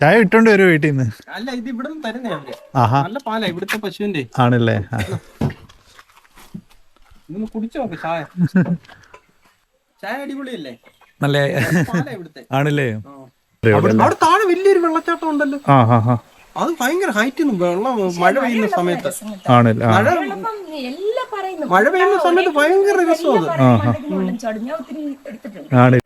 ചായ ഇട്ടോണ്ട് വരും വീട്ടിൽ നിന്ന്? അല്ല ഇത് ഇവിടെ തരുന്നേ അവർ. നല്ല പാലാ ഇവിടുത്തെ പശുവിന്റെ. ആണല്ലേ? കുടിച്ചു നോക്ക് ചായ. ചായ അടിപൊളിയല്ലേ? നല്ല ആണല്ലേ? അവിടെ അവിടെ താഴെ വലിയൊരു വെള്ളച്ചാട്ടം ഉണ്ടല്ലോ. ആ ഹാ ഹാ. അത് ഭയങ്കര ഹൈറ്റ് വെള്ളം മഴ പെയ്യുന്ന സമയത്ത് ആണല്ലേ? ആ. മഴ എല്ലാം പറയുന്നു. മഴ പെയ്യുന്ന സമയത്ത് ഭയങ്കര രസമാണ് അത്. ഞാൻ ഒത്തിരി എടുത്തിട്ടുണ്ട്. ആണ്.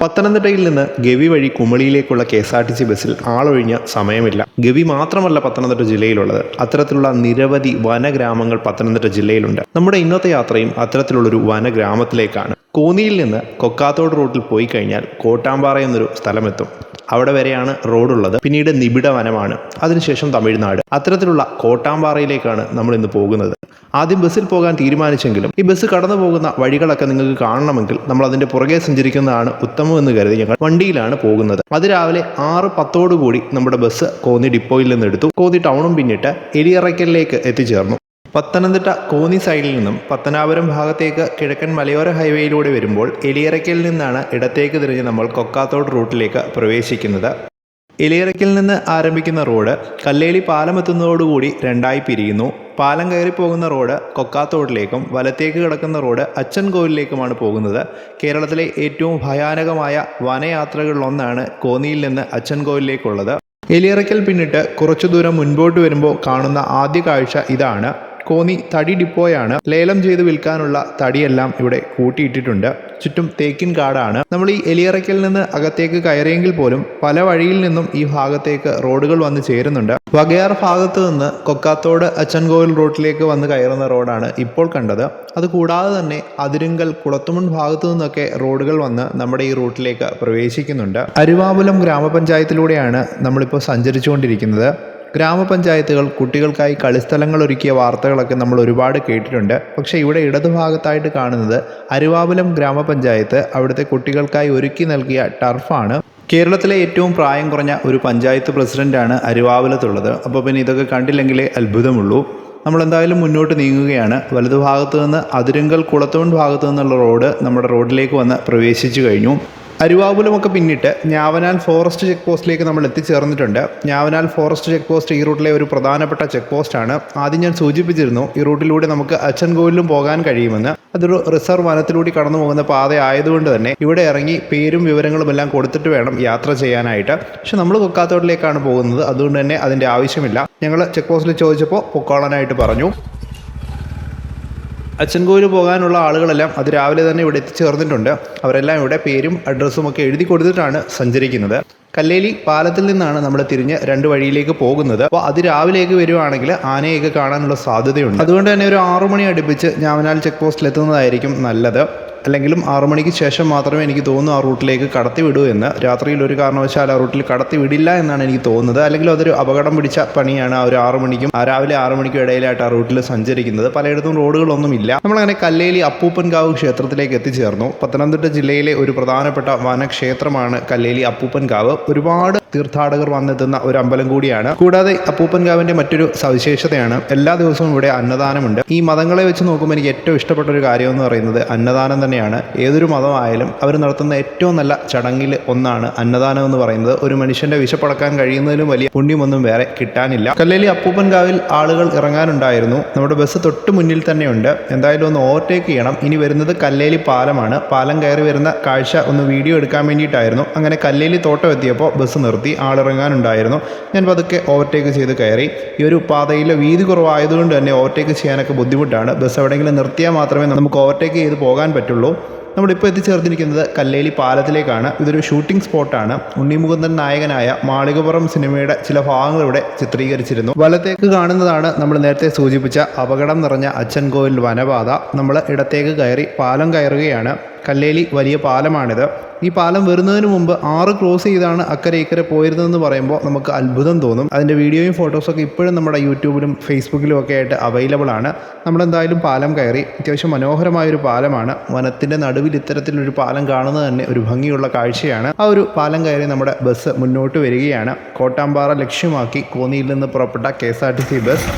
പത്തനംതിട്ടയിൽ നിന്ന് ഗവി വഴി കുമളിയിലേക്കുള്ള K S R T C ബസ്സിൽ ആളൊഴിഞ്ഞ സമയമില്ല. ഗവി മാത്രമല്ല പത്തനംതിട്ട ജില്ലയിലുള്ളത്. അത്തരത്തിലുള്ള നിരവധി വനഗ്രാമങ്ങൾ പത്തനംതിട്ട ജില്ലയിലുണ്ട്. നമ്മുടെ ഇന്നത്തെ യാത്രയും അത്തരത്തിലുള്ളൊരു വനഗ്രാമത്തിലേക്കാണ്. കോന്നിയിൽ നിന്ന് കൊക്കാത്തോട് റൂട്ടിൽ പോയി കഴിഞ്ഞാൽ കോട്ടാമ്പാറ എന്നൊരു സ്ഥലമെത്തും. അവിടെ വരെയാണ് റോഡുള്ളത്. പിന്നീട് നിബിഡ വനമാണ് അതിനുശേഷം തമിഴ്നാട്. അത്തരത്തിലുള്ള കോട്ടാമ്പാറയിലേക്കാണ് നമ്മൾ ഇന്ന് പോകുന്നത്. ആദ്യം ബസ്സിൽ പോകാൻ തീരുമാനിച്ചെങ്കിലും ഈ ബസ് കടന്നു പോകുന്ന വഴികളൊക്കെ നിങ്ങൾക്ക് കാണണമെങ്കിൽ നമ്മൾ അതിന്റെ പുറകെ സഞ്ചരിക്കുന്നതാണ് ഉത്തമമെന്ന് കരുതി ഞങ്ങൾ വണ്ടിയിലാണ് പോകുന്നത്. അതിരാവിലെ ആറ് പത്തോടുകൂടി നമ്മുടെ ബസ് കോന്നി ഡിപ്പോയിൽ നിന്ന് എടുത്തു. കോന്നി ടൗണും പിന്നിട്ട് എലിയറയ്ക്കലിലേക്ക് എത്തിച്ചേർന്നു. പത്തനംതിട്ട കോന്നി സൈഡിൽ നിന്നും പത്തനാപുരം ഭാഗത്തേക്ക് കിഴക്കൻ മലയോര ഹൈവേയിലൂടെ വരുമ്പോൾ എലിയറയ്ക്കൽ നിന്നാണ് ഇടത്തേക്ക് തിരിഞ്ഞ് നമ്മൾ കൊക്കാത്തോട് റൂട്ടിലേക്ക് പ്രവേശിക്കുന്നത്. എലിയറയ്ക്കൽ നിന്ന് ആരംഭിക്കുന്ന റോഡ് കല്ലേലി പാലം എത്തുന്നതോടുകൂടി രണ്ടായി പിരിയുന്നു. പാലം കയറി പോകുന്ന റോഡ് കൊക്കാത്തോട്ടിലേക്കും വലത്തേക്ക് കിടക്കുന്ന റോഡ് അച്ചൻകോവിലേക്കുമാണ് പോകുന്നത്. കേരളത്തിലെ ഏറ്റവും ഭയാനകമായ വനയാത്രകളിലൊന്നാണ് കോന്നിയിൽ നിന്ന് അച്ചൻകോവിലേക്കുള്ളത് എലിയറയ്ക്കൽ പിന്നിട്ട് കുറച്ചു ദൂരം മുൻപോട്ട് വരുമ്പോൾ കാണുന്ന ആദ്യ കാഴ്ച ഇതാണ്. കോന്നി തടി ഡിപ്പോയാണ്. ലേലം ചെയ്ത് വിൽക്കാനുള്ള തടിയെല്ലാം ഇവിടെ കൂട്ടിയിട്ടിട്ടുണ്ട്. ചുറ്റും തേക്കിൻ കാടാണ്. നമ്മൾ ഈ എലിയറയ്ക്കൽ നിന്ന് അകത്തേക്ക് കയറിയെങ്കിൽ പോലും പല വഴിയിൽ നിന്നും ഈ ഭാഗത്തേക്ക് റോഡുകൾ വന്ന് ചേരുന്നുണ്ട്. വകയാർ ഭാഗത്ത് നിന്ന് കൊക്കാത്തോട് അച്ചൻകോവിൽ റോഡിലേക്ക് വന്ന് കയറുന്ന റോഡാണ് ഇപ്പോൾ കണ്ടത്. അതുകൂടാതെ തന്നെ അതിരുങ്കൽ കുളത്തുമുൺ ഭാഗത്തു നിന്നൊക്കെ റോഡുകൾ വന്ന് നമ്മുടെ ഈ റൂട്ടിലേക്ക് പ്രവേശിക്കുന്നുണ്ട്. അരുവാപുലം ഗ്രാമപഞ്ചായത്തിലൂടെയാണ് നമ്മളിപ്പോൾ സഞ്ചരിച്ചുകൊണ്ടിരിക്കുന്നത്. ഗ്രാമപഞ്ചായത്തുകൾ കുട്ടികൾക്കായി കളിസ്ഥലങ്ങൾ ഒരുക്കിയ വാർത്തകളൊക്കെ നമ്മൾ ഒരുപാട് കേട്ടിട്ടുണ്ട്. പക്ഷേ ഇവിടെ ഇടതുഭാഗത്തായിട്ട് കാണുന്നത് അരുവാപുലം ഗ്രാമപഞ്ചായത്ത് അവിടുത്തെ കുട്ടികൾക്കായി ഒരുക്കി നൽകിയ ടർഫാണ്. കേരളത്തിലെ ഏറ്റവും പ്രായം കുറഞ്ഞ ഒരു പഞ്ചായത്ത് പ്രസിഡന്റാണ് അരുവാപുലത്തുള്ളത്. അപ്പോൾ പിന്നെ ഇതൊക്കെ കണ്ടില്ലെങ്കിലേ അത്ഭുതമുള്ളൂ. നമ്മൾ എന്തായാലും മുന്നോട്ട് നീങ്ങുകയാണ്. വലതുഭാഗത്തു നിന്ന് അതിരുങ്കൽ കുളത്തോൺ ഭാഗത്തു നിന്നുള്ള റോഡ് നമ്മുടെ റോഡിലേക്ക് വന്ന് പ്രവേശിച്ചു കഴിഞ്ഞു. അരുവാപുലമൊക്കെ പിന്നിട്ട് ഞാവനാൽ ഫോറസ്റ്റ് ചെക്ക് പോസ്റ്റിലേക്ക് നമ്മൾ എത്തിച്ചേർന്നിട്ടുണ്ട്. ഞാവനാൽ ഫോറസ്റ്റ് ചെക്ക് പോസ്റ്റ് ഈ റൂട്ടിലെ ഒരു പ്രധാനപ്പെട്ട ചെക്ക് പോസ്റ്റാണ് ആദ്യം ഞാൻ സൂചിപ്പിച്ചിരുന്നു ഈ റൂട്ടിലൂടെ നമുക്ക് അച്ചൻകോവിലും പോകാൻ കഴിയുമെന്ന്. അതൊരു റിസർവ് വനത്തിലൂടെ കടന്നു പോകുന്ന പാത ആയതുകൊണ്ട് തന്നെ ഇവിടെ ഇറങ്ങി പേരും വിവരങ്ങളും എല്ലാം കൊടുത്തിട്ട് വേണം യാത്ര ചെയ്യാനായിട്ട്. പക്ഷെ നമ്മൾ കൊക്കാത്തോട്ടിലേക്കാണ് പോകുന്നത്. അതുകൊണ്ട് തന്നെ അതിന്റെ ആവശ്യമില്ല. ഞങ്ങൾ ചെക്ക് പോസ്റ്റിൽ ചോദിച്ചപ്പോൾ പൊക്കോളാനായിട്ട് പറഞ്ഞു. അച്ചൻകോവിൽ പോകാനുള്ള ആളുകളെല്ലാം അത് രാവിലെ തന്നെ ഇവിടെ എത്തിച്ചേർന്നിട്ടുണ്ട്. അവരെല്ലാം ഇവിടെ പേരും അഡ്രസ്സും ഒക്കെ എഴുതി കൊടുത്തിട്ടാണ് സഞ്ചരിക്കുന്നത്. കല്ലേലി പാലത്തിൽ നിന്നാണ് നമ്മൾ തിരിഞ്ഞ് രണ്ട് വഴിയിലേക്ക് പോകുന്നത്. അപ്പോൾ അത് രാവിലേക്ക് വരുവാണെങ്കിൽ ആനയൊക്കെ കാണാനുള്ള സാധ്യതയുണ്ട്. അതുകൊണ്ട് തന്നെ ഒരു ആറു മണി അടുപ്പിച്ച് ഞാവനാൽ ചെക്ക് പോസ്റ്റിൽ എത്തുന്നതായിരിക്കും നല്ലത്. അല്ലെങ്കിലും ആറു മണിക്ക് ശേഷം മാത്രമേ എനിക്ക് തോന്നുന്നു ആ റൂട്ടിലേക്ക് കടത്തി വിടൂ എന്ന്. രാത്രിയിൽ ഒരു കാരണവശാൽ ആ റൂട്ടിൽ കടത്തി വിടില്ല എന്നാണ് എനിക്ക് തോന്നുന്നത്. അല്ലെങ്കിൽ അതൊരു അപകടം പിടിച്ച പണിയാണ് ആ ഒരു ആറു മണിക്കും ആ രാവിലെ ആറു മണിക്കും ഇടയിലായിട്ട് ആ റൂട്ടിൽ സഞ്ചരിക്കുന്നത്. പലയിടത്തും റോഡുകളൊന്നുമില്ല നമ്മളങ്ങനെ കല്ലേലി അപ്പൂപ്പൻകാവ് ക്ഷേത്രത്തിലേക്ക് എത്തിച്ചേർന്നു. പത്തനംതിട്ട ജില്ലയിലെ ഒരു പ്രധാനപ്പെട്ട വനക്ഷേത്രമാണ് കല്ലേലി അപ്പൂപ്പൻകാവ്. ഒരുപാട് തീർത്ഥാടകർ വന്നെത്തുന്ന ഒരു അമ്പലം കൂടിയാണ്. കൂടാതെ അപ്പൂപ്പൻകാവിന്റെ മറ്റൊരു സവിശേഷതയാണ് എല്ലാ ദിവസവും ഇവിടെ അന്നദാനമുണ്ട്. ഈ മതങ്ങളെ വെച്ച് നോക്കുമ്പോൾ എനിക്ക് ഏറ്റവും ഇഷ്ടപ്പെട്ട ഒരു കാര്യം എന്ന് പറയുന്നത് അന്നദാനം തന്നെയാണ്. ഏതൊരു മതമായാലും അവർ നടത്തുന്ന ഏറ്റവും നല്ല ചടങ്ങിൽ ഒന്നാണ് അന്നദാനം എന്ന് പറയുന്നത്. ഒരു മനുഷ്യന്റെ വിശപ്പടക്കാൻ കഴിയുന്നതിലും വലിയ പുണ്യമൊന്നും വേറെ കിട്ടാനില്ല. കല്ലേലി അപ്പൂപ്പൻകാവിൽ ആളുകൾ ഇറങ്ങാനുണ്ടായിരുന്നു. നമ്മുടെ ബസ് തൊട്ട് മുന്നിൽ തന്നെയുണ്ട്. എന്തായാലും ഒന്ന് ഓവർടേക്ക് ചെയ്യണം. ഇനി വരുന്നത് കല്ലേലി പാലമാണ്. പാലം കയറി വരുന്ന കാഴ്ച ഒന്ന് വീഡിയോ എടുക്കാൻ വേണ്ടിയിട്ടായിരുന്നു. അങ്ങനെ കല്ലേലി തോട്ടം എത്തിയപ്പോൾ ബസ് നിർത്തി ആളിറങ്ങാനുണ്ടായിരുന്നു. ഞാൻ പതുക്കെ ഓവർടേക്ക് ചെയ്ത് കയറി. ഈ ഒരു പാതയിലെ വീതി കുറവായതുകൊണ്ട് തന്നെ ഓവർടേക്ക് ചെയ്യാനൊക്കെ ബുദ്ധിമുട്ടാണ്. ബസ് എവിടെയെങ്കിലും നിർത്തിയാൽ മാത്രമേ നമുക്ക് ഓവർടേക്ക് ചെയ്ത് പോകാൻ പറ്റുള്ളൂ. നമ്മളിപ്പോൾ എത്തിച്ചേർന്നിരിക്കുന്നത് കല്ലേലി പാലത്തിലേക്കാണ്. ഇതൊരു ഷൂട്ടിംഗ് സ്പോട്ടാണ്. ഉണ്ണിമുകുന്ദൻ നായകനായ മാളികപുറം സിനിമയുടെ ചില ഭാഗങ്ങൾ ഇവിടെ ചിത്രീകരിച്ചിരുന്നു. വലത്തേക്ക് കാണുന്നതാണ് നമ്മൾ നേരത്തെ സൂചിപ്പിച്ച അപകടം നിറഞ്ഞ അച്ചൻകോവിൽ വനപാത. നമ്മൾ ഇടത്തേക്ക് കയറി പാലം കയറുകയാണ്. കല്ലേലി വലിയ പാലമാണിത്. ഈ പാലം വരുന്നതിന് മുമ്പ് ആറ് ക്രോസ് ചെയ്താണ് അക്കരെ ഇക്കരെ പോയിരുന്നതെന്ന് പറയുമ്പോൾ നമുക്ക് അത്ഭുതം തോന്നും. അതിന്റെ വീഡിയോയും ഫോട്ടോസൊക്കെ ഇപ്പോഴും നമ്മുടെ യൂട്യൂബിലും ഫേസ്ബുക്കിലും ഒക്കെ ആയിട്ട് അവൈലബിൾ ആണ്. നമ്മളെന്തായാലും പാലം കയറി. അത്യാവശ്യം മനോഹരമായൊരു പാലമാണ്. വനത്തിന്റെ നടുവിൽ ഇത്തരത്തിലൊരു പാലം കാണുന്നത് തന്നെ ഒരു ഭംഗിയുള്ള കാഴ്ചയാണ്. ആ ഒരു പാലം കയറി നമ്മുടെ ബസ് മുന്നോട്ട് വരികയാണ്. കോട്ടാമ്പാറ ലക്ഷ്യമാക്കി കോന്നിയിൽ നിന്ന് പുറപ്പെട്ട K S R T C bus.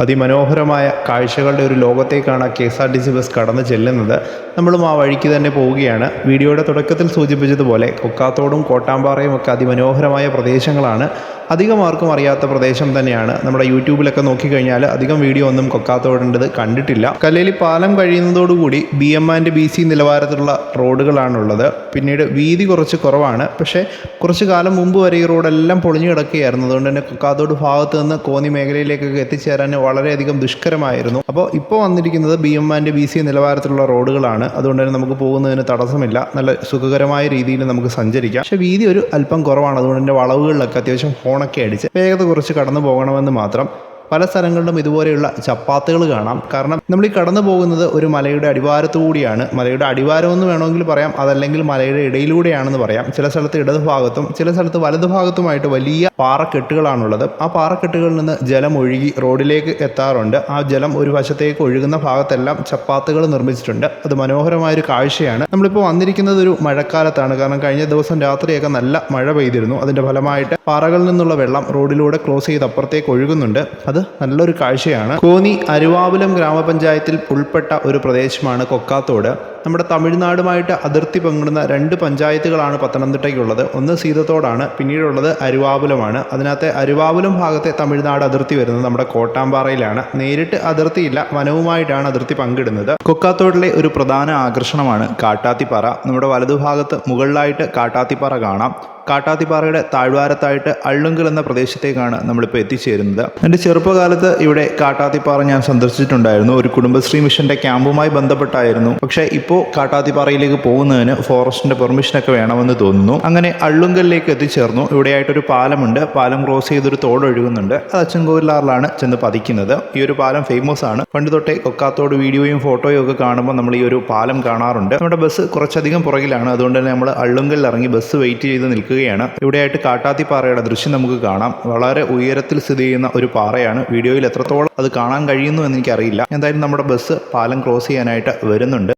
അതിമനോഹരമായ കാഴ്ചകളുടെ ഒരു ലോകത്തേക്കാണ് K S R T C bus കടന്നു ചെല്ലുന്നത്. നമ്മളും ആ വഴിക്ക് തന്നെ പോവുകയാണ്. വീഡിയോയുടെ തുടക്കത്തിൽ സൂചിപ്പിച്ചതുപോലെ കൊക്കാത്തോടും കോട്ടാമ്പാറയും ഒക്കെ അതിമനോഹരമായ പ്രദേശങ്ങളാണ്. അധികം ആർക്കും അറിയാത്ത പ്രദേശം തന്നെയാണ്. നമ്മുടെ യൂട്യൂബിലൊക്കെ നോക്കിക്കഴിഞ്ഞാൽ അധികം വീഡിയോ ഒന്നും കൊക്കാത്തോടേണ്ടത് കണ്ടിട്ടില്ല. കല്ലേലി പാലം കഴിയുന്നതോടുകൂടി B M and B C നിലവാരത്തിലുള്ള റോഡുകളാണുള്ളത്. പിന്നീട് വീതി കുറച്ച് കുറവാണ്. പക്ഷേ കുറച്ച് കാലം മുമ്പ് വരെ ഈ റോഡെല്ലാം പൊളിഞ്ഞു കിടക്കുകയായിരുന്നു. അതുകൊണ്ട് തന്നെ കൊക്കാത്തോട് ഭാഗത്ത് നിന്ന് കോന്നി മേഖലയിലേക്കൊക്കെ എത്തിച്ചേരാൻ വളരെയധികം ദുഷ്കരമായിരുന്നു. അപ്പോൾ ഇപ്പോൾ വന്നിരിക്കുന്നത് B M and B C നിലവാരത്തിലുള്ള റോഡുകളാണ്. അതുകൊണ്ട് തന്നെ നമുക്ക് പോകുന്നതിന് തടസ്സമില്ല. നല്ല സുഖകരമായ രീതിയിൽ നമുക്ക് സഞ്ചരിക്കാം. പക്ഷേ വീതി ഒരു അല്പം കുറവാണ്. അതുകൊണ്ട് തന്നെ വളവുകളിലൊക്കെ അത്യാവശ്യം ഹോണൊക്കെ അടിച്ച് വേഗത കുറച്ച് കടന്നു പോകണമെന്ന് മാത്രം പല സ്ഥലങ്ങളിലും ഇതുപോലെയുള്ള ചപ്പാത്തുകൾ കാണാം. കാരണം നമ്മൾ ഈ കടന്നു പോകുന്നത് ഒരു മലയുടെ അടിവാരത്തു കൂടിയാണ്. മലയുടെ അടിവാരം എന്ന് വേണമെങ്കിൽ പറയാം. അതല്ലെങ്കിൽ മലയുടെ ഇടയിലൂടെയാണെന്ന് പറയാം. ചില സ്ഥലത്ത് ഇടത് ഭാഗത്തും ചില സ്ഥലത്ത് വലതു ഭാഗത്തുമായിട്ട് വലിയ പാറക്കെട്ടുകളാണുള്ളത്. ആ പാറക്കെട്ടുകളിൽ നിന്ന് ജലം ഒഴുകി റോഡിലേക്ക് എത്താറുണ്ട്. ആ ജലം ഒരു വശത്തേക്ക് ഒഴുകുന്ന ഭാഗത്തെല്ലാം ചപ്പാത്തുകൾ നിർമ്മിച്ചിട്ടുണ്ട്. അത് മനോഹരമായ ഒരു കാഴ്ചയാണ്. നമ്മളിപ്പോൾ വന്നിരിക്കുന്നത് ഒരു മഴക്കാലത്താണ്. കാരണം കഴിഞ്ഞ ദിവസം രാത്രിയൊക്കെ നല്ല മഴ പെയ്തിരുന്നു. അതിന്റെ ഫലമായിട്ട് പാറകളിൽ നിന്നുള്ള വെള്ളം റോഡിലൂടെ ക്ലോസ് ചെയ്ത് അപ്പുറത്തേക്ക് ഒഴുകുന്നുണ്ട്. അത് നല്ലൊരു കാഴ്ചയാണ്. കോന്നി അരുവാപുലം ഗ്രാമപഞ്ചായത്തിൽ ഉൾപ്പെട്ട ഒരു പ്രദേശമാണ് കൊക്കാത്തോട്. നമ്മുടെ തമിഴ്നാടുമായിട്ട് അതിർത്തി പങ്കിടുന്ന രണ്ട് പഞ്ചായത്തുകളാണ് പത്തനംതിട്ടയ്ക്കുള്ളത്. ഒന്ന് സീതത്തോടാണ് പിന്നീടുള്ളത് അരുവാപുലമാണ്. അതിനകത്തെ അരുവാപുലം ഭാഗത്തെ തമിഴ്നാട് അതിർത്തി വരുന്നത് നമ്മുടെ കോട്ടാമ്പാറയിലാണ്. നേരിട്ട് അതിർത്തിയില്ല വനവുമായിട്ടാണ് അതിർത്തി പങ്കിടുന്നത്. കൊക്കാത്തോടിലെ ഒരു പ്രധാന ആകർഷണമാണ് കാട്ടാത്തിപ്പാറ. നമ്മുടെ വലതുഭാഗത്ത് മുകളിലായിട്ട് കാട്ടാത്തിപ്പാറ കാണാം. കാട്ടാത്തിപ്പാറയുടെ താഴ്വാരത്തായിട്ട് അള്ളുങ്കൽ എന്ന പ്രദേശത്തേക്കാണ് നമ്മളിപ്പോൾ എത്തിച്ചേരുന്നത്. എന്റെ ചെറുപ്പകാലത്ത് ഇവിടെ കാട്ടാത്തിപ്പാറ ഞാൻ സന്ദർശിച്ചിട്ടുണ്ടായിരുന്നു. ഒരു കുടുംബശ്രീ മിഷന്റെ ക്യാമ്പുമായി ബന്ധപ്പെട്ടായിരുന്നു. പക്ഷേ ഇപ്പോൾ കാട്ടാത്തിപ്പാറയിലേക്ക് പോകുന്നതിന് ഫോറസ്റ്റിന്റെ പെർമിഷനൊക്കെ വേണമെന്ന് തോന്നുന്നു. അങ്ങനെ അള്ളുങ്കലിലേക്ക് എത്തിച്ചേർന്നു. ഇവിടെയായിട്ടൊരു പാലമുണ്ട്. പാലം ക്രോസ് ചെയ്തൊരു തോട് ഒഴുകുന്നുണ്ട്. അച്ഛൻ അച്ചൻകോവിലാറിലാണ് ചെന്ന് പതിക്കുന്നത്. ഈ ഒരു പാലം ഫേമസ് ആണ്. പണ്ട് തൊട്ടേ കൊക്കാത്തോട് വീഡിയോയും ഫോട്ടോയും ഒക്കെ കാണുമ്പോൾ നമ്മൾ ഈ ഒരു പാലം കാണാറുണ്ട്. നമ്മുടെ ബസ് കുറച്ചധികം പുറകിലാണ്. അതുകൊണ്ട് തന്നെ നമ്മൾ അള്ളുങ്കലിൽ ഇറങ്ങി ബസ് വെയിറ്റ് ചെയ്ത് നിൽക്കുകയാണ് ഇവിടെയായിട്ട് കാട്ടാത്തിപ്പാറയുടെ ദൃശ്യം നമുക്ക് കാണാം. വളരെ ഉയരത്തിൽ സ്ഥിതി ചെയ്യുന്ന ഒരു പാറയാണ്. വീഡിയോയിൽ എത്രത്തോളം അത് കാണാൻ കഴിയുന്നു എന്ന് എനിക്കറിയില്ല. എന്തായാലും നമ്മുടെ ബസ് പാലം ക്രോസ് ചെയ്യാനായിട്ട് വരുന്നുണ്ട്.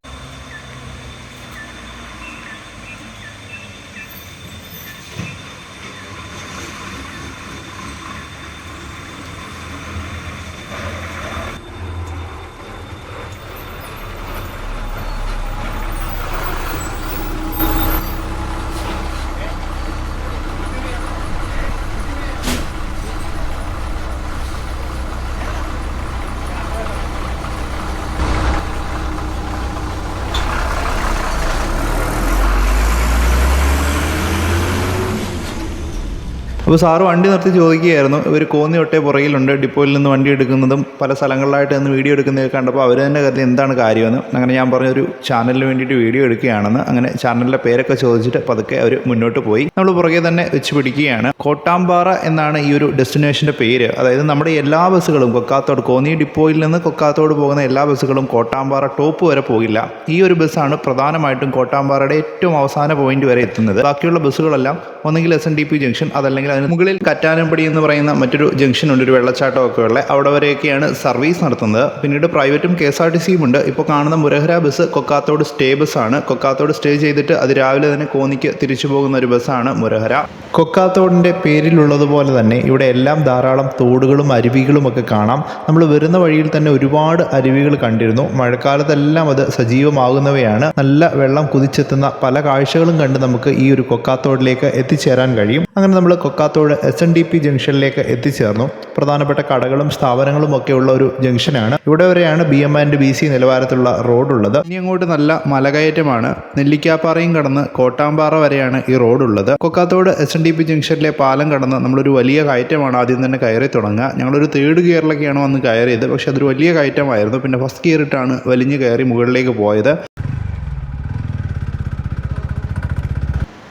അപ്പോൾ സാറ് വണ്ടി നിർത്തി ചോദിക്കുകയായിരുന്നു. ഇവർ കോന്നി ഒട്ടേ പുറകിലുണ്ട്. ഡിപ്പോയിൽ നിന്ന് വണ്ടി എടുക്കുന്നതും പല സ്ഥലങ്ങളിലായിട്ട് നിന്ന് വീഡിയോ എടുക്കുന്നതൊക്കെ കണ്ടപ്പോൾ അവർ തന്നെ കരുതി എന്താണ് കാര്യമെന്ന്. അങ്ങനെ ഞാൻ പറഞ്ഞൊരു ചാനലിന് വേണ്ടിയിട്ട് വീഡിയോ എടുക്കുകയാണെന്ന്. അങ്ങനെ ചാനലിന്റെ പേരൊക്കെ ചോദിച്ചിട്ട് പതുക്കെ അവർ മുന്നോട്ട് പോയി. നമ്മൾ പുറകെ തന്നെ വെച്ച് പിടിക്കുകയാണ്. കോട്ടാമ്പാറ എന്നാണ് ഈ ഒരു ഡെസ്റ്റിനേഷന്റെ പേര്. അതായത് നമ്മുടെ എല്ലാ ബസ്സുകളും കൊക്കാത്തോട് കോന്നി ഡിപ്പോയിൽ നിന്ന് കൊക്കാത്തോട് പോകുന്ന എല്ലാ ബസ്സുകളും കോട്ടാമ്പാറ ടോപ്പ് വരെ പോകില്ല. ഈ ഒരു ബസ്സാണ് പ്രധാനമായിട്ടും കോട്ടാമ്പാറയുടെ ഏറ്റവും അവസാന പോയിന്റ് വരെ എത്തുന്നത്. ബാക്കിയുള്ള ബസ്സുകളെല്ലാം ഒന്നെങ്കിൽ S N D P junction അതല്ലെങ്കിൽ അതിന് മുകളിൽ കറ്റാനമ്പടി എന്ന് പറയുന്ന മറ്റൊരു ജംഗ്ഷൻ ഉണ്ട് ഒരു വെള്ളച്ചാട്ടമൊക്കെ ഉള്ള അവിടെ വരെയൊക്കെയാണ് സർവീസ് നടത്തുന്നത്. പിന്നീട് പ്രൈവറ്റും കെ എസ് ആർ ടി സിയും ഉണ്ട്. ഇപ്പോൾ കാണുന്ന മുരഹര ബസ് കൊക്കാത്തോട് സ്റ്റേ ബസ്സാണ് കൊക്കാത്തോട് സ്റ്റേ ചെയ്തിട്ട് അത് രാവിലെ തന്നെ കോന്നിക്ക് തിരിച്ചു പോകുന്ന ഒരു ബസ്സാണ് മുരഹര. കൊക്കാത്തോടിന്റെ പേരിലുള്ളതുപോലെ തന്നെ ഇവിടെ എല്ലാം ധാരാളം തോടുകളും അരുവികളും ഒക്കെ കാണാം. നമ്മൾ വരുന്ന വഴിയിൽ തന്നെ ഒരുപാട് അരുവികൾ കണ്ടിരുന്നു. മഴക്കാലത്തെല്ലാം അത് സജീവമാകുന്നവയാണ്. നല്ല വെള്ളം കുതിച്ചെത്തുന്ന പല കാഴ്ചകളും കണ്ട് നമുക്ക് ഈ ഒരു കൊക്കാത്തോടിലേക്ക് എത്തിച്ചേരാൻ കഴിയും. അങ്ങനെ നമ്മൾ Kokkathodu S N D P ജംഗ്ഷനിലേക്ക് എത്തിച്ചേർന്നു. പ്രധാനപ്പെട്ട കടകളും സ്ഥാപനങ്ങളും ഒക്കെ ഉള്ള ഒരു ജംഗ്ഷനാണ്. ഇവിടെ വരെയാണ് B M and B C നിലവാരത്തിലുള്ള റോഡുള്ളത്. ഇനി അങ്ങോട്ട് നല്ല മലകയറ്റമാണ്. നെല്ലിക്കാപ്പാറയും കടന്ന് കോട്ടാമ്പാറ വരെയാണ് ഈ റോഡുള്ളത്. Kokkathodu S N D P ജംഗ്ഷനിലെ പാലം കടന്ന് നമ്മളൊരു വലിയ കയറ്റമാണ് ആദ്യം തന്നെ കയറി തുടങ്ങുക. ഞങ്ങളൊരു തേർഡ് ഗിയറിലൊക്കെയാണ് വന്ന് കയറിയത്. പക്ഷെ അതൊരു വലിയ കയറ്റമായിരുന്നു. പിന്നെ ഫസ്റ്റ് ഗിയർ ഇട്ടാണ് വലിഞ്ഞ് കയറി മുകളിലേക്ക് പോയത്.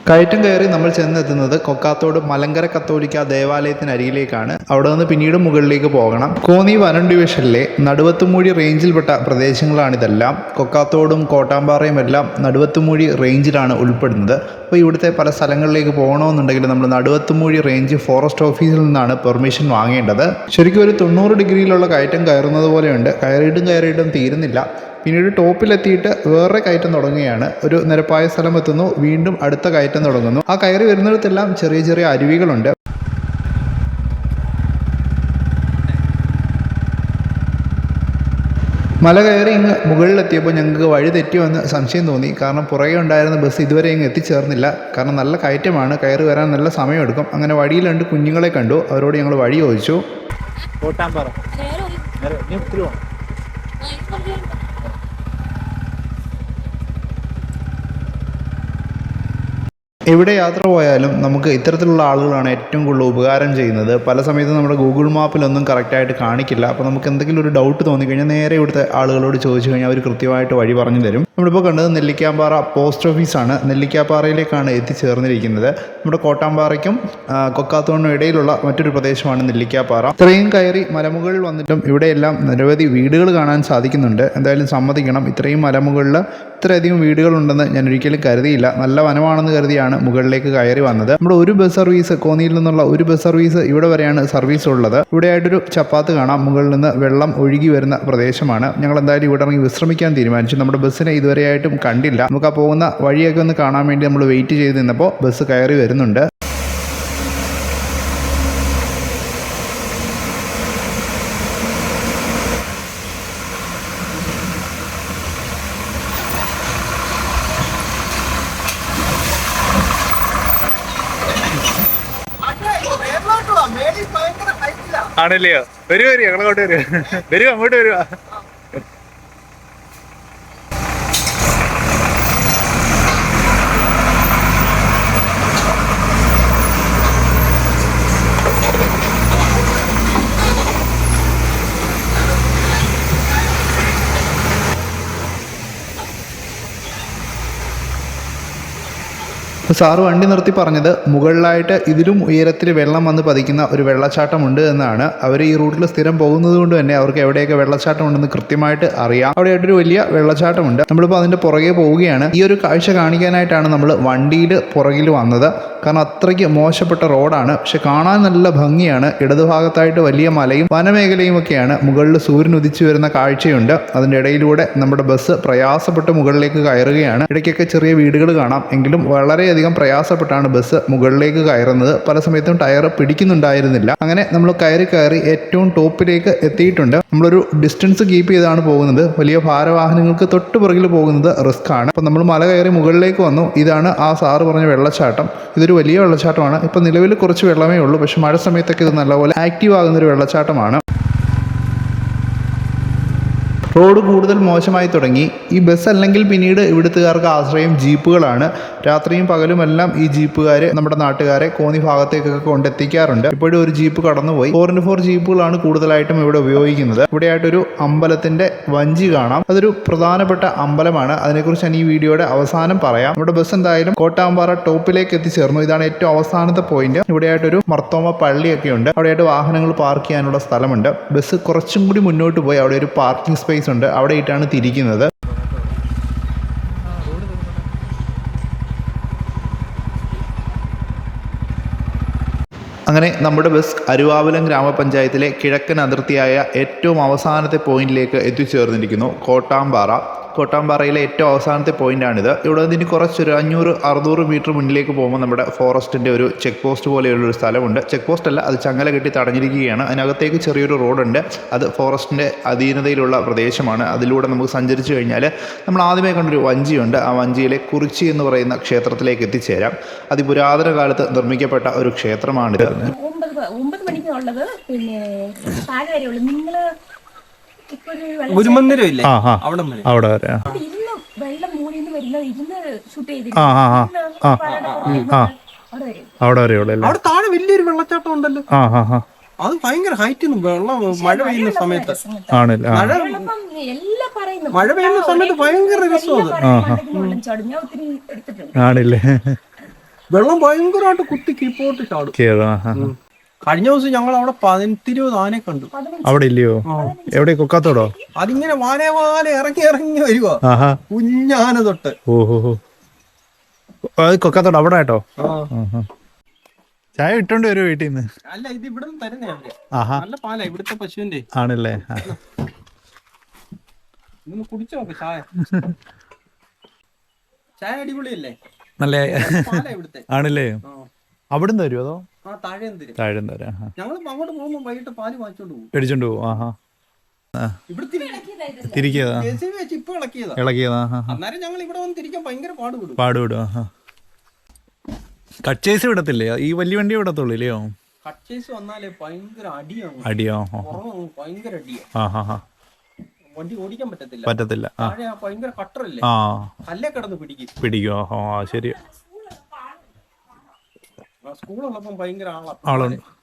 കയറ്റം കയറി നമ്മൾ ചെന്നെത്തുന്നത് കൊക്കാത്തോട് മലങ്കര കത്തോലിക്ക ദേവാലയത്തിനരികിലേക്കാണ്. അവിടെ നിന്ന് പിന്നീട് മുകളിലേക്ക് പോകണം. കോന്നി വനം ഡിവിഷനിലെ നടുവത്തുമൂഴി റേഞ്ചിൽപ്പെട്ട പ്രദേശങ്ങളാണിതെല്ലാം. കൊക്കാത്തോടും കോട്ടാമ്പാറയും എല്ലാം നടുവത്തുമൂഴി റേഞ്ചിലാണ് ഉൾപ്പെടുന്നത്. അപ്പോൾ ഇവിടുത്തെ പല സ്ഥലങ്ങളിലേക്ക് പോകണമെന്നുണ്ടെങ്കിൽ നമ്മൾ നടുവത്തുമൂഴി റേഞ്ച് ഫോറസ്റ്റ് ഓഫീസിൽ നിന്നാണ് പെർമിഷൻ വാങ്ങേണ്ടത്. ശരിക്കും ഒരു തൊണ്ണൂറ് ഡിഗ്രിയിലുള്ള കയറ്റം കയറുന്നത് പോലെയുണ്ട്. കയറിയിട്ടും കയറിയിട്ടും തീരുന്നില്ല. പിന്നീട് ടോപ്പിലെത്തിയിട്ട് വേറെ കയറ്റം തുടങ്ങുകയാണ്. ഒരു നിരപ്പായ സ്ഥലം എത്തുന്നു. വീണ്ടും അടുത്ത കയറ്റം തുടങ്ങുന്നു. ആ കയറി വരുന്നിടത്തെല്ലാം ചെറിയ ചെറിയ അരുവികളുണ്ട്. മല കയറി ഇങ്ങ് മുകളിലെത്തിയപ്പോൾ ഞങ്ങൾക്ക് വഴി തെറ്റിയോന്ന് സംശയം തോന്നി. കാരണം പുറകെ ഉണ്ടായിരുന്ന ബസ് ഇതുവരെ ഇങ്ങ് എത്തിച്ചേർന്നില്ല. കാരണം നല്ല കയറ്റമാണ്. കയറി വരാൻ നല്ല സമയമെടുക്കും. അങ്ങനെ വഴിയിൽ രണ്ട് കുഞ്ഞുങ്ങളെ കണ്ടു. അവരോട് ഞങ്ങൾ വഴി ചോദിച്ചു കോട്ടാമ്പാറ നേരെ ഒരു- നേരെ ഇനി ഒത്തിരി പോണം. ആ, ഇപ്പൊ ഒരു- എവിടെ യാത്ര പോയാലും നമുക്ക് ഇത്തരത്തിലുള്ള ആളുകളാണ് ഏറ്റവും കൂടുതൽ ഉപകാരം ചെയ്യുന്നത്. പല സമയത്തും നമ്മുടെ ഗൂഗിൾ മാപ്പിലൊന്നും കറക്റ്റായിട്ട് കാണിക്കില്ല. അപ്പോൾ നമുക്ക് എന്തെങ്കിലും ഒരു ഡൗട്ട് തോന്നിക്കഴിഞ്ഞാൽ നേരെ ഇവിടുത്തെ ആളുകളോട് ചോദിച്ചു കഴിഞ്ഞാൽ അവർ കൃത്യമായിട്ട് വഴി പറഞ്ഞു തരും. നമ്മളിപ്പോൾ കണ്ടത് നെല്ലിക്കാമ്പാറ പോസ്റ്റ് ഓഫീസാണ്. നെല്ലിക്കാപ്പാറയിലേക്കാണ് എത്തിച്ചേർന്നിരിക്കുന്നത്. നമ്മുടെ കോട്ടാമ്പാറയ്ക്കും കൊക്കാത്തോണിനും ഇടയിലുള്ള മറ്റൊരു പ്രദേശമാണ് നെല്ലിക്കാപ്പാറ. ഇത്രയും കയറി മലമുകളിൽ വന്നിട്ടും ഇവിടെയെല്ലാം നിരവധി വീടുകൾ കാണാൻ സാധിക്കുന്നുണ്ട്. എന്തായാലും സമ്മതിക്കണം ഇത്രയും മലമുകളിൽ ഇത്രയധികം വീടുകളുണ്ടെന്ന് ഞാൻ ഒരിക്കലും കരുതിയില്ല. നല്ല വനമാണെന്ന് കരുതിയാണ് മുകളിലേക്ക് കയറി വന്നത്. നമ്മുടെ ഒരു ബസ് സർവീസ് കോന്നിയിൽ നിന്നുള്ള ഒരു ബസ് സർവീസ് ഇവിടെ വരെയാണ് സർവീസ് ഉള്ളത്. ഇവിടെയായിട്ടൊരു ചപ്പാത്ത് കാണാം. മുകളിൽ നിന്ന് വെള്ളം ഒഴുകി വരുന്ന പ്രദേശമാണ്. ഞങ്ങൾ എന്തായാലും ഇവിടെ ഇറങ്ങി വിശ്രമിക്കാൻ തീരുമാനിച്ചു. നമ്മുടെ ബസ്സിനെ ഇതുവരെയായിട്ടും കണ്ടില്ല. നമുക്ക് ആ പോകുന്ന വഴിയൊക്കെ ഒന്ന് കാണാൻ വേണ്ടി നമ്മൾ വെയിറ്റ് ചെയ്ത് നിന്നപ്പോൾ ബസ് കയറി വരുന്നുണ്ട്. ആണല്ലേ? വരൂ വരൂ ഞങ്ങളങ്ങോട്ട് വരൂ. വരൂ അങ്ങോട്ട് വരൂ. അപ്പോൾ സാറ് വണ്ടി നിർത്തി പറഞ്ഞത് മുകളിലായിട്ട് ഇതിലും ഉയരത്തിൽ വെള്ളം വന്ന് പതിക്കുന്ന ഒരു വെള്ളച്ചാട്ടമുണ്ട് എന്നാണ്. അവർ ഈ റൂട്ടിൽ സ്ഥിരം പോകുന്നത് കൊണ്ട് തന്നെ അവർക്ക് എവിടെയൊക്കെ വെള്ളച്ചാട്ടം ഉണ്ടെന്ന് കൃത്യമായിട്ട് അറിയാം. അവിടെയായിട്ടൊരു വലിയ വെള്ളച്ചാട്ടമുണ്ട്. നമ്മളിപ്പോൾ അതിന്റെ പുറകെ പോവുകയാണ്. ഈ ഒരു കാഴ്ച കാണിക്കാനായിട്ടാണ് നമ്മൾ വണ്ടിയിൽ പുറകിൽ വന്നത്. കാരണം അത്രയ്ക്ക് മോശപ്പെട്ട റോഡാണ്. പക്ഷെ കാണാൻ നല്ല ഭംഗിയാണ്. ഇടതുഭാഗത്തായിട്ട് വലിയ മലയും വനമേഖലയും ഒക്കെയാണ്. മുകളിൽ സൂര്യൻ ഉദിച്ചു വരുന്ന കാഴ്ചയുണ്ട്. അതിന്റെ ഇടയിലൂടെ നമ്മുടെ ബസ് പ്രയാസപ്പെട്ട് മുകളിലേക്ക് കയറുകയാണ്. ഇടയ്ക്കൊക്കെ ചെറിയ വീടുകൾ കാണാം. എങ്കിലും വളരെയധികം പ്രയാസപ്പെട്ടാണ് ബസ് മുകളിലേക്ക് കയറുന്നത്. പല സമയത്തും ടയർ പിടിക്കുന്നുണ്ടായിരുന്നില്ല. അങ്ങനെ നമ്മൾ കയറി കയറി ഏറ്റവും ടോപ്പിലേക്ക് എത്തിയിട്ടുണ്ട്. നമ്മളൊരു ഡിസ്റ്റൻസ് കീപ്പ് ചെയ്താണ് പോകുന്നത്. വലിയ ഭാരവാഹനങ്ങൾക്ക് തൊട്ട് പുറകിൽ പോകുന്നത് റിസ്ക് ആണ് അപ്പോൾ നമ്മൾ മല കയറി മുകളിലേക്ക് വന്നു. ഇതാണ് ആ സാറ് പറഞ്ഞ വെള്ളച്ചാട്ടം. ഇതൊരു വലിയ വെള്ളച്ചാട്ടമാണ്. ഇപ്പം നിലവിൽ കുറച്ച് വെള്ളമേ ഉള്ളൂ. പക്ഷേ മഴ സമയത്തൊക്കെ ഇത് നല്ലപോലെ ആക്റ്റീവ് ആകുന്ന ഒരു വെള്ളച്ചാട്ടമാണ്. റോഡ് കൂടുതൽ മോശമായി തുടങ്ങി. ഈ ബസ് അല്ലെങ്കിൽ പിന്നീട് ഇവിടുത്തുകാർക്ക് ആശ്രയം ജീപ്പുകളാണ്. രാത്രിയും പകലുമെല്ലാം ഈ ജീപ്പുകാർ നമ്മുടെ നാട്ടുകാരെ കോന്നി ഭാഗത്തേക്കൊക്കെ കൊണ്ടെത്തിക്കാറുണ്ട്. ഇപ്പോഴും ഒരു ജീപ്പ് കടന്നുപോയി. ഫോർ ഇന്റു ഫോർ ജീപ്പുകളാണ് കൂടുതലായിട്ടും ഇവിടെ ഉപയോഗിക്കുന്നത്. ഇവിടെയായിട്ടൊരു അമ്പലത്തിന്റെ വഞ്ചി കാണാം. അതൊരു പ്രധാനപ്പെട്ട അമ്പലമാണ്. അതിനെക്കുറിച്ച് ഞാൻ ഈ വീഡിയോയുടെ അവസാനം പറയാം. നമ്മുടെ ബസ് എന്തായാലും കോട്ടാമ്പാറ ടോപ്പിലേക്ക് എത്തിച്ചേർന്നു. ഇതാണ് ഏറ്റവും അവസാനത്തെ പോയിന്റ്. ഇവിടെയായിട്ടൊരു മർത്തോമ പള്ളിയൊക്കെ ഉണ്ട് അവിടെയായിട്ട് വാഹനങ്ങൾ പാർക്ക് ചെയ്യാനുള്ള സ്ഥലമുണ്ട്. ബസ് കുറച്ചും കൂടി മുന്നോട്ട് പോയി. അവിടെ ഒരു പാർക്കിംഗ് സ്പേസ് ഉണ്ട്. അവിടെ ഇട്ടാണ് തിരിക്കുന്നത്. അങ്ങനെ നമ്മുടെ ബസ് അരുവാവലം ഗ്രാമപഞ്ചായത്തിലെ കിഴക്കൻ അതിർത്തിയായ ഏറ്റവും അവസാനത്തെ പോയിന്റിലേക്ക് എത്തിച്ചേർന്നിരിക്കുന്നു. കോട്ടാമ്പാറ. കോട്ടാമ്പാറയിലെ ഏറ്റവും അവസാനത്തെ പോയിന്റാണിത്. ഇവിടെ നിന്ന് കുറച്ചൊരു അഞ്ഞൂറ് അറുന്നൂറ് മീറ്റർ മുന്നിലേക്ക് പോകുമ്പോൾ നമ്മുടെ ഫോറസ്റ്റിന്റെ ഒരു ചെക്ക് പോസ്റ്റ് പോലെയുള്ള ഒരു സ്ഥലമുണ്ട്. ചെക്ക് പോസ്റ്റ് അല്ല അത് ചങ്ങല കെട്ടി തടഞ്ഞിരിക്കുകയാണ്. അതിനകത്തേക്ക് ചെറിയൊരു റോഡുണ്ട്. അത് ഫോറസ്റ്റിന്റെ അധീനതയിലുള്ള പ്രദേശമാണ്. അതിലൂടെ നമുക്ക് സഞ്ചരിച്ചു കഴിഞ്ഞാൽ നമ്മൾ ആദ്യമേ കണ്ടൊരു വഞ്ചിയുണ്ട്. ആ വഞ്ചിയിലെ കുറിച്ചി എന്ന് പറയുന്ന ക്ഷേത്രത്തിലേക്ക് എത്തിച്ചേരാം. അതിപുരാതന കാലത്ത് നിർമ്മിക്കപ്പെട്ട ഒരു ക്ഷേത്രമാണിത്. ഒമ്പത് മണിക്കുള്ളത് പിന്നെ താഴെ ഗുരുമന്ദിരം ഇല്ലേ ആ ആ. അവിടെ വരെ. അവിടെ വരെ. ആ. വെള്ളം വരുന്നത് ഷൂട്ട് ആ, ആ, ആ. ആ. ആ. അവിടെ വരും അവിടെ അല്ലേ? താഴെ വലിയൊരു വെള്ളച്ചാട്ടം ഉണ്ടല്ലോ. ആ ആ ആ. അത് ഭയങ്കര ഹൈറ്റ് വെള്ളം മഴ പെയ്യുന്ന സമയത്ത്. ആണല്ലേ ആ. മഴ വെള്ളം എല്ലാം പറയുന്നു. മഴ പെയ്യുന്ന സമയത്ത് ഭയങ്കര രസമാണ്. അത് വെള്ളം ചാടും ഞാൻ ഒത്തിരി എടുത്തിട്ടുണ്ട്. ആണല്ലേ. വെള്ളം ഭയങ്കരമായിട്ട് കുത്തി കീപ്പോട്ട് ചാടും. കേറും ആ, ആ, ആ. കഴിഞ്ഞ ദിവസം ഞങ്ങൾ അവിടെ പതിനെത്തിരുപത് ആനെ കണ്ടു. അവിടെ ഇല്ലയോ? എവിടെ? കൊക്കാത്തോടോ? അതിങ്ങനെ വാനെ വാനെ ഇറങ്ങി ഇറങ്ങി വരുക കുഞ്ഞാന തൊട്ട്. ഓഹോ അത് കൊക്കാത്തോട്? അവിടെ കേട്ടോ. ചായ ഇട്ടോണ്ട് വരും വീട്ടിൽ നിന്ന്? അല്ല ഇത് ഇവിടെ നല്ല പാലാ ഇവിടുത്തെ പശുവിന്റെ. ആണല്ലേ? കുടിച്ചോ നോക്ക് ചായ. ചായ അടിപൊളിയല്ലേ? നല്ല ആണല്ലേ. അവിടുന്ന് തരുമോ അതോ? ആ താഴെ തരും ആഹാ. ഞങ്ങൾ അങ്ങോട്ട് വൈകിട്ട് പാൽ വാങ്ങിച്ചോണ്ട് പോകും. മേടിച്ചോണ്ട് ആഹാ. ഇവിടെ ഇപ്പൊ ഇളക്കിയതാ ഇളക്കിയതാ. ആ, ആ. അന്നേരം ഞങ്ങൾ ഇവിടെ വന്ന് തിരിക്കാൻ ഭയങ്കര പാടുപെടും. ആഹാ. വിടത്തില്ലേ? ഈ വലിയ വണ്ടി വിടത്തുള്ളൂ ഇല്ലയോ? കച്ചേസ് വന്നാലേ ഭയങ്കര അടിയാണ് അടിയോ? ആ, പുറമെ ഭയങ്കര അടിയാ. ആ ആ ആ വണ്ടി ഓടിക്കാൻ പറ്റത്തില്ല. പറ്റത്തില്ല. ഭയങ്കര കട്ടറല്ലേ? ആ. കല്ലേ കിടന്ന് പിടിക്കും. പിടിക്കുമോ ഓ ശരി. സ്കൂളുള്ളപ്പം ഭയങ്കര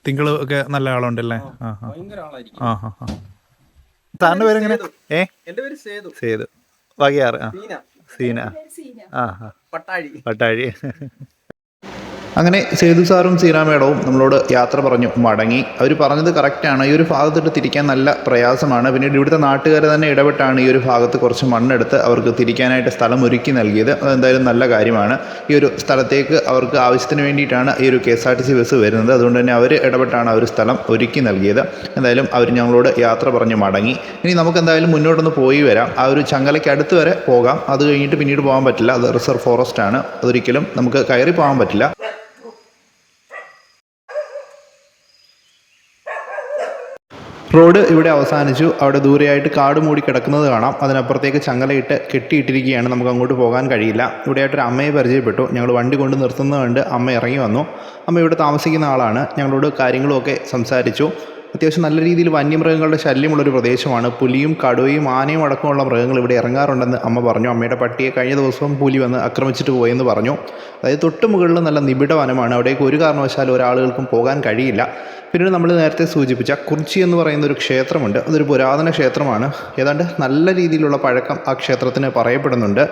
തിങ്കൾ ഒക്കെ നല്ല ആളുണ്ടല്ലേ? ഭയങ്കര ആളായിരിക്കും. ആ എങ്ങനെ ഏ? എന്റെ പേര് സേതു. സേതു. വകയാറ്. ആ. സീന. ആ. പട്ടാഴി. പട്ടാഴി. അങ്ങനെ സേതു സാറും സീനാമേടവും നമ്മളോട് യാത്ര പറഞ്ഞു മടങ്ങി. അവർ പറഞ്ഞത് കറക്റ്റാണ് ഈ ഒരു ഭാഗത്തോട്ട് തിരിക്കാൻ നല്ല പ്രയാസമാണ്. പിന്നീട് ഇവിടുത്തെ നാട്ടുകാർ തന്നെ ഇടപെട്ടാണ് ഈ ഒരു ഭാഗത്ത് കുറച്ച് മണ്ണെടുത്ത് അവർക്ക് തിരിക്കാനായിട്ട് സ്ഥലം ഒരുക്കി നൽകിയത്. അതെന്തായാലും നല്ല കാര്യമാണ്. ഈ ഒരു സ്ഥലത്തേക്ക് അവർക്ക് ആവശ്യത്തിന് വേണ്ടിയിട്ടാണ് ഈ ഒരു K S R T C bus വരുന്നത്. അതുകൊണ്ട് തന്നെ അവർ ഇടപെട്ടാണ് ഒരു സ്ഥലം ഒരുക്കി നൽകിയത്. എന്തായാലും അവർ ഞങ്ങളോട് യാത്ര പറഞ്ഞ് മടങ്ങി. ഇനി നമുക്ക് എന്തായാലും മുന്നോട്ടൊന്ന് പോയി വരാം. ആ ഒരു ചങ്ങലയ്ക്ക് അടുത്ത് വരെ പോകാം. അത് കഴിഞ്ഞിട്ട് പിന്നീട് പോകാൻ പറ്റില്ല. അത് റിസർവ് ഫോറസ്റ്റ് ആണ്. അതൊരിക്കലും നമുക്ക് കയറി പോകാൻ പറ്റില്ല. റോഡ് ഇവിടെ അവസാനിച്ചു. അവിടെ ദൂരെയായിട്ട് കാട് മൂടി കിടക്കുന്നത് കാണാം. അതിനപ്പുറത്തേക്ക് ചങ്ങലയിട്ട് കെട്ടിയിട്ടിരിക്കുകയാണ്. നമുക്ക് അങ്ങോട്ട് പോകാൻ കഴിയില്ല. ഇവിടെയായിട്ടൊരു അമ്മയെ പരിചയപ്പെട്ടു. ഞങ്ങൾ വണ്ടി കൊണ്ട് നിർത്തുന്നത് കണ്ട് അമ്മ ഇറങ്ങി വന്നു. അമ്മ ഇവിടെ താമസിക്കുന്ന ആളാണ്. ഞങ്ങളോട് കാര്യങ്ങളുമൊക്കെ സംസാരിച്ചു. അത്യാവശ്യം നല്ല രീതിയിൽ വന്യമൃഗങ്ങളുടെ ശല്യമുള്ളൊരു പ്രദേശമാണ്. പുലിയും കടുവയും ആനയും അടക്കമുള്ള മൃഗങ്ങൾ ഇവിടെ ഇറങ്ങാറുണ്ടെന്ന് അമ്മ പറഞ്ഞു. അമ്മയുടെ പട്ടിയെ കഴിഞ്ഞ ദിവസം പുലി വന്ന് ആക്രമിച്ചിട്ട് പോയെന്ന് പറഞ്ഞു. അതായത് തൊട്ട് മുകളിൽ നല്ല നിബിഡ വനമാണ് അവിടേക്ക് ഒരു കാരണവശാലും ഒരാളുകൾക്കും പോകാൻ കഴിയില്ല. പിന്നീട് നമ്മൾ നേരത്തെ സൂചിപ്പിച്ച കുറിച്ചി എന്ന് പറയുന്ന ഒരു ക്ഷേത്രമുണ്ട്. അതൊരു പുരാതന ക്ഷേത്രമാണ്. ഏതാണ്ട് നല്ല രീതിയിലുള്ള പഴക്കം ആ ക്ഷേത്രത്തിന് പറയപ്പെടുന്നുണ്ട്.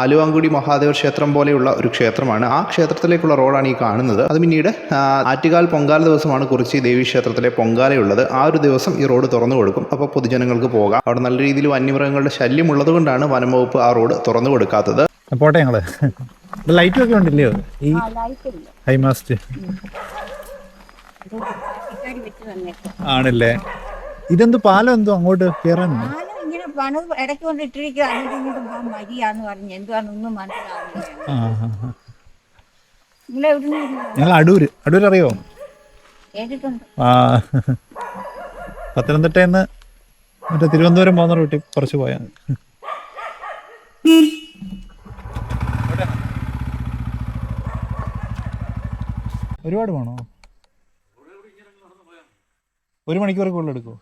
ആലുവാങ്കുടി മഹാദേവ ക്ഷേത്രം പോലെയുള്ള ഒരു ക്ഷേത്രമാണ്. ആ ക്ഷേത്രത്തിലേക്കുള്ള റോഡാണ് ഈ കാണുന്നത്. അത് പിന്നീട് ആ, ആറ്റുകാൽ പൊങ്കാല ദിവസമാണ് കുറിച്ചി ദേവി ക്ഷേത്രത്തിലെ പൊങ്കാലയുള്ളത്. ആ ഒരു ദിവസം ഈ റോഡ് തുറന്നു കൊടുക്കും. അപ്പോൾ പൊതുജനങ്ങൾക്ക് പോകാം. അവിടെ നല്ല രീതിയിൽ വന്യമൃഗങ്ങളുടെ ശല്യം ഉള്ളതുകൊണ്ടാണ് വനം വകുപ്പ് ആ റോഡ് തുറന്നു കൊടുക്കാത്തത്. പോട്ടെ ഞങ്ങൾ. ലൈറ്റും ഒക്കെ ഉണ്ടല്ലോ ഈ ഹൈ മാസ്റ്റ് വെച്ച് തന്നേക്കും ആണല്ലേ? ഇതെന്ത് പാലം എന്തോ അങ്ങോട്ട് കയറാനുണ്ട് പണിത് ഇടയ്ക്ക് കൊണ്ട് ഇട്ടിരിക്കുക അങ്ങോട്ടും ഇങ്ങോട്ടും പോകാൻ മടിയാന്ന് പറഞ്ഞ്. എന്തുവാണെന്നൊന്നും മനസ്സിലാവുന്നില്ല. ആ ആ, ആ. എവിടുന്ന് ഞങ്ങൾ അടൂര്. അടൂര് അറിയോ കേട്ടിട്ടുണ്ട്. ആ. പത്തനംതിട്ടയിൽ നിന്ന് മറ്റേ തിരുവനന്തപുരം പോകുന്ന റൂട്ടിൽ കുറച്ച് പോയാ ഒരുപാട് വേണോ ഒരു മണിക്കൂർ കൂടുതൽ എടുക്കുമോ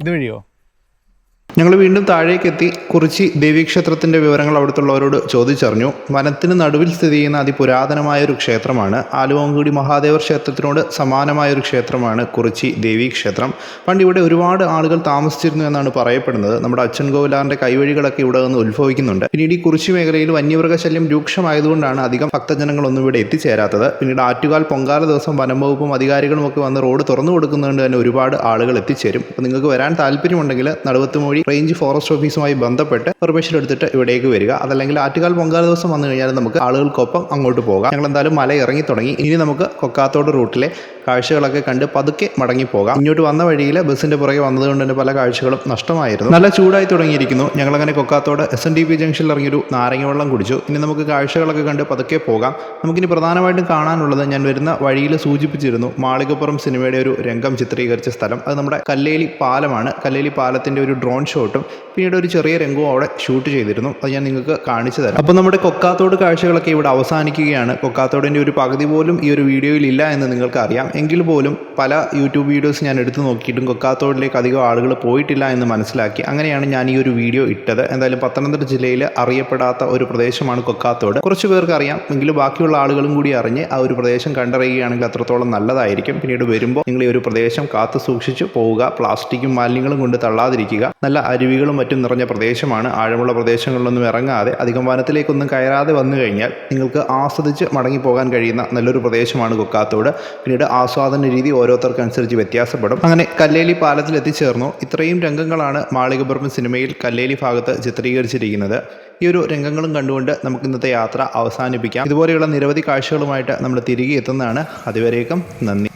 ഇത് വഴിയോ ഞങ്ങൾ വീണ്ടും താഴേക്കെത്തി കുറിച്ചി ദേവീക്ഷേത്രത്തിന്റെ വിവരങ്ങൾ അവിടുത്തുള്ളവരോട് ചോദിച്ചറിഞ്ഞു. വനത്തിന് നടുവിൽ സ്ഥിതി ചെയ്യുന്ന അതിപുരാതനമായ ഒരു ക്ഷേത്രമാണ്. ആലുവങ്കുടി മഹാദേവർ ക്ഷേത്രത്തിനോട് സമാനമായ ഒരു ക്ഷേത്രമാണ് കുറിച്ചി ദേവീക്ഷേത്രം. പണ്ട് ഇവിടെ ഒരുപാട് ആളുകൾ താമസിച്ചിരുന്നു എന്നാണ് പറയപ്പെടുന്നത്. നമ്മുടെ അച്ഛൻ ഗോവിലാറിന്റെ കൈവഴികളൊക്കെ ഇവിടെ നിന്ന് ഉത്ഭവിക്കുന്നുണ്ട്. പിന്നീട് ഈ കുറിച്ചി മേഖലയിൽ വന്യമൃഗശല്യം രൂക്ഷമായതുകൊണ്ടാണ് അധികം ഭക്തജനങ്ങളൊന്നും ഇവിടെ എത്തിച്ചേരാത്തത്. പിന്നീട് ആറ്റുകാൽ പൊങ്കാല ദിവസം വനം വകുപ്പും അധികാരികളും ഒക്കെ വന്ന് റോഡ് തുറന്നു കൊടുക്കുന്നതുകൊണ്ട് തന്നെ ഒരുപാട് ആളുകൾ എത്തിച്ചേരും. അപ്പോൾ നിങ്ങൾക്ക് വരാൻ താല്പര്യമുണ്ടെങ്കിൽ നടുവത്തുമൊഴി റേഞ്ച് ഫോറസ്റ്റ് ഓഫീസുമായി ബന്ധപ്പെട്ട് പെർമിഷൻ എടുത്തിട്ട് ഇവിടേക്ക് വരിക. അതല്ലെങ്കിൽ ആറ്റുകാൽ പൊങ്കാല ദിവസം വന്നു കഴിഞ്ഞാൽ നമുക്ക് ആളുകൾക്കൊപ്പം അങ്ങോട്ട് പോകാം. ഞങ്ങൾ എന്തായാലും മല ഇറങ്ങി തുടങ്ങി. ഇനി നമുക്ക് കൊക്കാത്തോട് റൂട്ടിലെ കാഴ്ചകളൊക്കെ കണ്ട് പതുക്കെ മടങ്ങി പോകാം. ഇങ്ങോട്ട് വന്ന വഴിയിൽ ബസ്സിന്റെ പുറകെ വന്നതുകൊണ്ട് തന്നെ പല കാഴ്ചകളും നഷ്ടമായിരുന്നു. നല്ല ചൂടായി തുടങ്ങിയിരിക്കുന്നു. ഞങ്ങളങ്ങനെ Kokkathodu S N D P ജംഗ്ഷനിൽ ഇറങ്ങിയൊരു നാരങ്ങ വെള്ളം കുടിച്ചു. ഇനി നമുക്ക് കാഴ്ചകളൊക്കെ കണ്ട് പതുക്കെ പോകാം. നമുക്കിനി പ്രധാനമായിട്ടും കാണാനുള്ളത് ഞാൻ വരുന്ന വഴിയിൽ സൂചിപ്പിച്ചിരുന്നു. മാളികപ്പുറം സിനിമയുടെ ഒരു രംഗം ചിത്രീകരിച്ച സ്ഥലം. അത് നമ്മുടെ കല്ലേലി പാലമാണ്. കല്ലേലി പാലത്തിന്റെ ഒരു ഡ്രോൺ ഷോട്ടും പിന്നീട് ഒരു ചെറിയ രംഗവും അവിടെ ഷൂട്ട് ചെയ്തിരുന്നു. അത് ഞാൻ നിങ്ങൾക്ക് കാണിച്ചു തരാം. അപ്പോൾ നമ്മുടെ കൊക്കാത്തോട് കാഴ്ചകളൊക്കെ ഇവിടെ അവസാനിക്കുകയാണ്. കൊക്കാത്തോടിന്റെ ഒരു പകുതി പോലും ഈ ഒരു വീഡിയോയിൽ ഇല്ല എന്ന് നിങ്ങൾക്ക് അറിയാം എങ്കിൽ പോലും പല യൂട്യൂബ് വീഡിയോസ് ഞാൻ എടുത്തു നോക്കിയിട്ടും കൊക്കാത്തോടിലേക്ക് അധികം ആളുകൾ പോയിട്ടില്ല എന്ന് മനസ്സിലാക്കി. അങ്ങനെയാണ് ഞാൻ ഈ ഒരു വീഡിയോ ഇട്ടത്. എന്തായാലും പത്തനംതിട്ട ജില്ലയിൽ അറിയപ്പെടാത്ത ഒരു പ്രദേശമാണ് കൊക്കാത്തോട്. കുറച്ച് പേർക്ക് അറിയാം. എങ്കിലും ബാക്കിയുള്ള ആളുകളും കൂടി അറിഞ്ഞ് ആ ഒരു പ്രദേശം കണ്ടറിയുകയാണെങ്കിൽ അത്രത്തോളം നല്ലതായിരിക്കും. പിന്നീട് വരുമ്പോൾ നിങ്ങൾ ഈ ഒരു പ്രദേശം കാത്തു സൂക്ഷിച്ച് പോവുക. പ്ലാസ്റ്റിക്കും മാലിന്യങ്ങളും കൊണ്ട് തള്ളാതിരിക്കുക. നല്ല അരുവികളും മറ്റും നിറഞ്ഞ പ്രദേശമാണ്. ആഴമുള്ള പ്രദേശങ്ങളിലൊന്നും ഇറങ്ങാതെ അധികം വനത്തിലേക്കൊന്നും കയറാതെ വന്നു കഴിഞ്ഞാൽ നിങ്ങൾക്ക് ആസ്വദിച്ച് മടങ്ങിപ്പോകാൻ കഴിയുന്ന നല്ലൊരു പ്രദേശമാണ് കൊക്കാത്തോട്. പിന്നീട് ആസ്വാദന രീതി ഓരോരുത്തർക്കനുസരിച്ച് വ്യത്യാസപ്പെടും. അങ്ങനെ കല്ലേലി പാലത്തിൽ എത്തിച്ചേർന്നു. ഇത്രയും രംഗങ്ങളാണ് മാളികപ്പുറം സിനിമയിൽ കല്ലേലി ഭാഗത്ത് ചിത്രീകരിച്ചിരിക്കുന്നത്. ഈ ഒരു രംഗങ്ങളും കണ്ടുകൊണ്ട് നമുക്ക് ഇന്നത്തെ യാത്ര അവസാനിപ്പിക്കാം. ഇതുപോലെയുള്ള നിരവധി കാഴ്ചകളുമായിട്ട് നമ്മൾ തിരികെ എത്തുന്നതാണ്. അതുവരേക്കും നന്ദി.